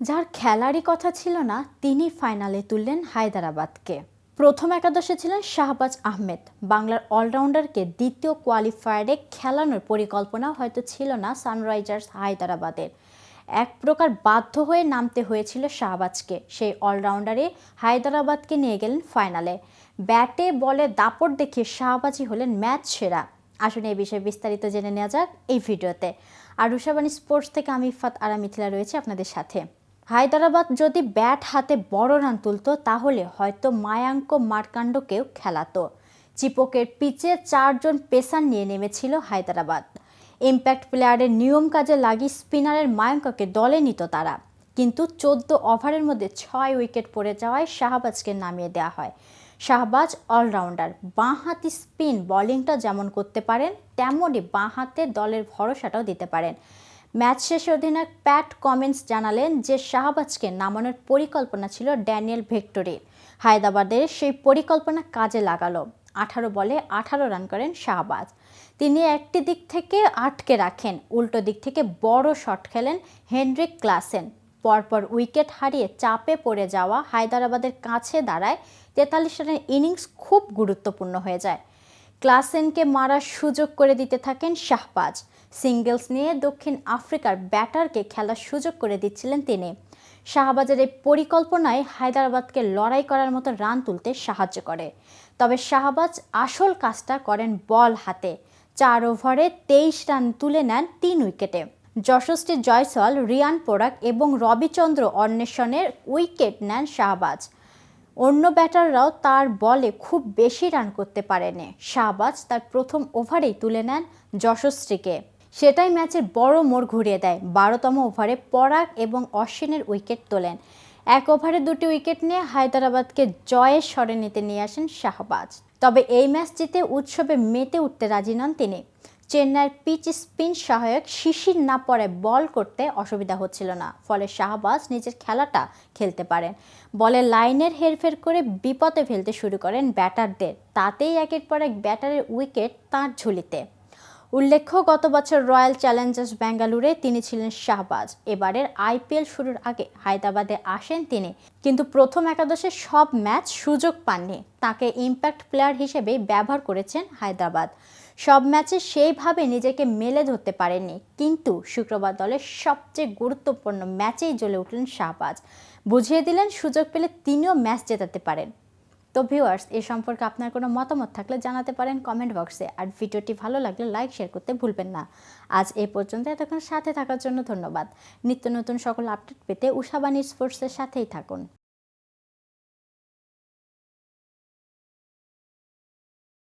যার খেলারই কথা ছিল না, তিনি ফাইনালে তুললেন হায়দরাবাদকে। প্রথম একাদশে ছিলেন শাহবাজ আহমেদ। বাংলার অলরাউন্ডারকে দ্বিতীয় কোয়ালিফায়ারে খেলানোর পরিকল্পনা হয়তো ছিল না সানরাইজার্স হায়দরাবাদের এক প্রকার বাধ্য হয়ে নামতে হয়েছিল শাহবাজকে। সেই অলরাউন্ডারে হায়দরাবাদকে নিয়ে গেলেন ফাইনালে। ব্যাটে বলে দাপট দেখিয়ে শাহবাজই হলেন ম্যাচ সেরা। আসুন এই বিষয়ে বিস্তারিত জেনে নেওয়া যাক এই ভিডিওতে। আর রুষাবানী স্পোর্টস থেকে আমি ইফাত আরা মিথিলা রয়েছে আপনাদের সাথে। হায়দরাবাদ যদি ব্যাট হাতে বড় রান তুলতো, তাহলে হয়তো মায়াঙ্ক মার্কান্ডকেও খেলাতো। চিপকের পিচে চারজন পেসার নিয়ে নেমেছিল হায়দরাবাদ। ইম্প্যাক্ট প্লেয়ারের নিয়ম কাজে লাগিয়ে স্পিনারের মায়াঙ্ককে দলে নিত তারা। কিন্তু চোদ্দ ওভারের মধ্যে ছয় উইকেট পড়ে যাওয়ায় শাহবাজকে নামিয়ে দেওয়া হয়। Shahbaz all rounder. বাঁহাতি স্পিন, বোলিংটা যেমন করতে পারেন, তেমনই বাঁহাতে দলের ভরসাটাও দিতে পারেন। ম্যাচ শেষে অধিনায়ক প্যাট কমেন্টস জানালেন যে শাহবাজকে নামানোর পরিকল্পনা ছিল ড্যানিয়েল ভিক্টোরির হায়দ্রাবাদের সেই পরিকল্পনা কাজে লাগালো। আঠারো বলে আঠারো রান করেন শাহবাজ। তিনি একটি দিক থেকে আটকে রাখেন, উল্টো দিক থেকে বড় শট খেলেন হেনরিক ক্লাসেন। পরপর উইকেট হারিয়ে চাপে পড়ে যাওয়া হায়দরাবাদের কাছে দাঁড়ায় তেতাল্লিশ রানের ইনিংস খুব গুরুত্বপূর্ণ হয়ে যায়। ক্লাসেনকে মারার সুযোগ করে দিতে থাকেন শাহবাজ। সিঙ্গেলস নিয়ে দক্ষিণ আফ্রিকার ব্যাটারকে খেলার সুযোগ করে দিচ্ছিলেন তিনি। শাহবাজের এই পরিকল্পনায় হায়দরাবাদকে লড়াই করার মতো রান তুলতে সাহায্য করে। তবে শাহবাজ আসল কাজটা করেন বল হাতে। চার ওভারে তেইশ রান তুলে নেন তিন উইকেটে। যশস্বী জয়সল রিয়ান পোরাক এবং রবিচন্দ্র অন্বেষণের উইকেট নেন শাহবাজ। অন্য ব্যাটাররাও তার বলে খুব বেশি রান করতে পারেনি। শাহবাজ তার প্রথম ওভারেই তুলে নেন যশস্বীকে সেটাই ম্যাচের বড় মোড় ঘুরিয়ে দেয়। বারোতম ওভারে পরাগ এবং অশ্বিনের উইকেট তোলেন। এক ওভারে দুটি উইকেট নিয়ে হায়দরাবাদকে জয়ের স্বরে নিতে নিয়ে আসেন শাহবাজ। তবে এই ম্যাচ জিতে উৎসবে মেতে উঠতে রাজি নন তিনি। চেন্নাইয়ের পিচ স্পিন সহায়ক শিশির না পড়ে বল করতে অসুবিধা হচ্ছিল না, ফলে শাহবাজ নিজের খেলাটা খেলতে পারেন। বলে লাইনের হেরফের করে বিপদে ফেলতে শুরু করেন ব্যাটারদের, তাতেই একের পর এক ব্যাটারের উইকেট তাঁর ঝুলিতে। উল্লেখ্য, গত বছর রয়্যাল চ্যালেঞ্জার্স বেঙ্গালুরে তিনি ছিলেন শাহবাজ। এবারের আইপিএল শুরুর আগে হায়দ্রাবাদে আসেন তিনি, কিন্তু প্রথম একাদশে সব ম্যাচ সুযোগ পাননি। তাকে ইম্প্যাক্ট প্লেয়ার হিসেবে ব্যবহার করেছেন হায়দ্রাবাদ। সব ম্যাচে সেইভাবে নিজেকে মেলে ধরতে পারেননি, কিন্তু শুক্রবার দলের সবচেয়ে গুরুত্বপূর্ণ ম্যাচেই জ্বলে উঠলেন শাহবাজ। বুঝিয়ে দিলেন, সুযোগ পেলে তিনিও ম্যাচ জেতাতে পারেন। তো ভিউয়ার্স এ সম্পর্কে আপনার কোনো মতামত থাকলে জানাতে পারেন কমেন্ট বক্সে আর ভিডিওটি ভালো লাগলে লাইক শেয়ার করতে ভুলবেন না। আজ এ পর্যন্ত, এতক্ষণ সাথে থাকার জন্য ধন্যবাদ। নিত্য নতুন সকল আপডেট পেতে উষাবাণী স্পোর্টসের সাথেই থাকুন।